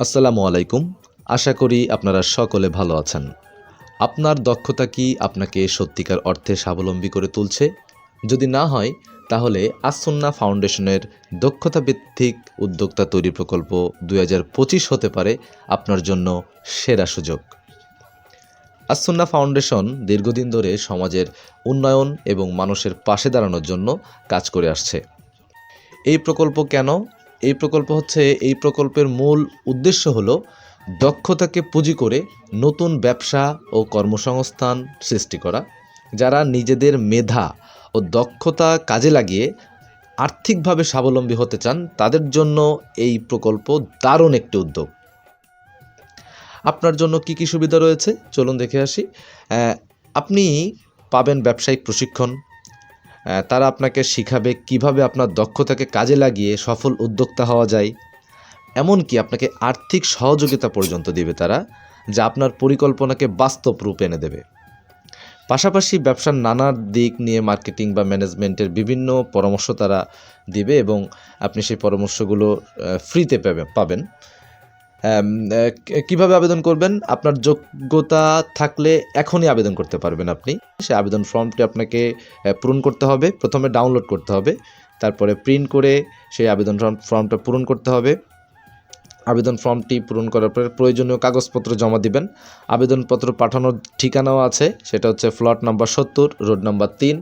আসসালামু আলাইকুম। আশা করি আপনারা সকলে ভালো আছেন। আপনার দক্ষতা কি আপনাকে সত্যিকার অর্থে স্বাবলম্বী করে তুলছে? যদি না হয়, তাহলে আসন্না ফাউন্ডেশনের দক্ষতা ভিত্তিক উদ্যোক্তা তৈরি প্রকল্প দু হাজার পঁচিশ হতে পারে আপনার জন্য সেরা সুযোগ। আসন্না ফাউন্ডেশন দীর্ঘদিন ধরে সমাজের উন্নয়ন এবং মানুষের পাশে দাঁড়ানোর জন্য কাজ করে আসছে। এই প্রকল্প কেন? এই প্রকল্প হচ্ছে, এই প্রকল্পের মূল উদ্দেশ্য হলো দক্ষতাকে পুঁজি করে নতুন ব্যবসা ও কর্মসংস্থান সৃষ্টি করা, যারা নিজেদের মেধা ও দক্ষতা কাজে লাগিয়ে আর্থিকভাবে স্বাবলম্বী হতে চান, তাদের জন্য এই প্রকল্প দারুণ একটি উদ্যোগ। আপনার জন্য কি কি সুবিধা রয়েছে? চলুন দেখে আসি। আপনি পাবেন ব্যবসায়িক প্রশিক্ষণ তারা আপনাকে শিখাবে কীভাবে আপনার দক্ষতাকে কাজে লাগিয়ে সফল উদ্যোক্তা হওয়া যায়। এমনকি আপনাকে আর্থিক সহযোগিতা পর্যন্ত দিবে তারা, যা আপনার পরিকল্পনাকে বাস্তব রূপ এনে দেবে। পাশাপাশি ব্যবসার নানা দিক নিয়ে মার্কেটিং বা ম্যানেজমেন্টের বিভিন্ন পরামর্শ তারা দিবে এবং আপনি সেই পরামর্শগুলো ফ্রিতে পাবেন। কীভাবে আবেদন করবেন? আপনার যোগ্যতা থাকলে এখনই আবেদন করতে পারবেন আপনি। সে আবেদন ফর্মটি আপনাকে পূরণ করতে হবে। প্রথমে ডাউনলোড করতে হবে। তারপরে প্রিন্ট করে সেই আবেদন ফর্ম, ফর্মটা পূরণ করতে হবে। আবেদন ফর্মটি পূরণ করার পরে প্রয়োজনীয় কাগজপত্র জমা দিবেন। আবেদনপত্র পাঠানোর ঠিকানাও আছে। সেটা হচ্ছে ফ্লট নাম্বার সত্তর, রোড নাম্বার তিন,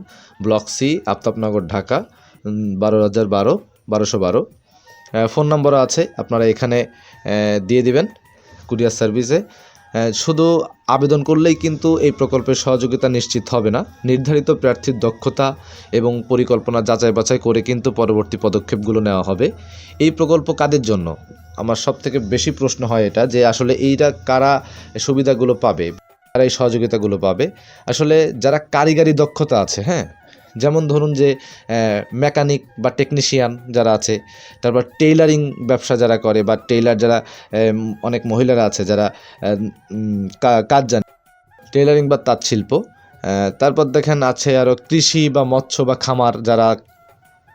ব্লক সি, আফতাবনগর, ঢাকা বারো হাজার বারো, বারোশো বারো। ফোন নম্বরও আছে, আপনারা এখানে দিয়ে দিবেন কুরিয়ার সার্ভিসে। শুধু আবেদন করলেই কিন্তু এই প্রকল্পের সহযোগিতা নিশ্চিত হবে না। নির্ধারিত প্রার্থীর দক্ষতা এবং পরিকল্পনা যাচাই বাছাই করে কিন্তু পরবর্তী পদক্ষেপগুলো নেওয়া হবে। এই প্রকল্প কাদের জন্য? আমার সব থেকে বেশি প্রশ্ন হয় এটা যে আসলে এইটা কারা সুবিধাগুলো পাবে, কারা এই সহযোগিতাগুলো পাবে? আসলে যারা কারিগরি দক্ষতা আছে হ্যাঁ যেমন ধরুন যে মেকানিক বা টেকনিশিয়ান যারা আছে, তারপর টেইলারিং ব্যবসা যারা করে বা টেইলার যারা অনেক মহিলারা আছে যারা কাজ জানে। টেইলারিং বা তাঁত শিল্প তারপর দেখেন আছে আরও কৃষি বা মৎস্য বা খামার যারা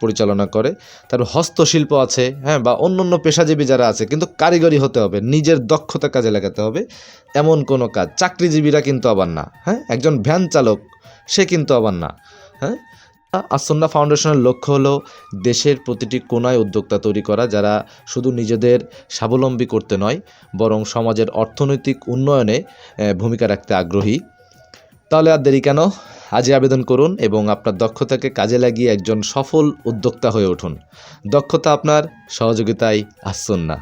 পরিচালনা করে, তারপর হস্তশিল্প আছে হ্যাঁ বা অন্য অন্য পেশাজীবী যারা আছে, কিন্তু কারিগরি হতে হবে, নিজের দক্ষতা কাজে লাগাতে হবে, এমন কোনো কাজ। চাকরিজীবীরা কিন্তু আবার না হ্যাঁ একজন ভ্যান চালক, সে কিন্তু আবার না। হ্যাঁ? আসন্না ফাউন্ডেশনের লক্ষ্য হলো দেশের প্রতিটি কোনায় উদ্যোক্তা তৈরি করা যারা শুধু নিজেদের স্বাবলম্বী করতে নয়, বরং সমাজের অর্থনৈতিক উন্নয়নে ভূমিকা রাখতে আগ্রহী। তাহলে আর দেরি কেন? আজই আবেদন করুন এবং আপনার দক্ষতাকে কাজে লাগিয়ে একজন সফল উদ্যোক্তা হয়ে উঠুন। দক্ষতা আপনার সহযোগিতায় আসুন না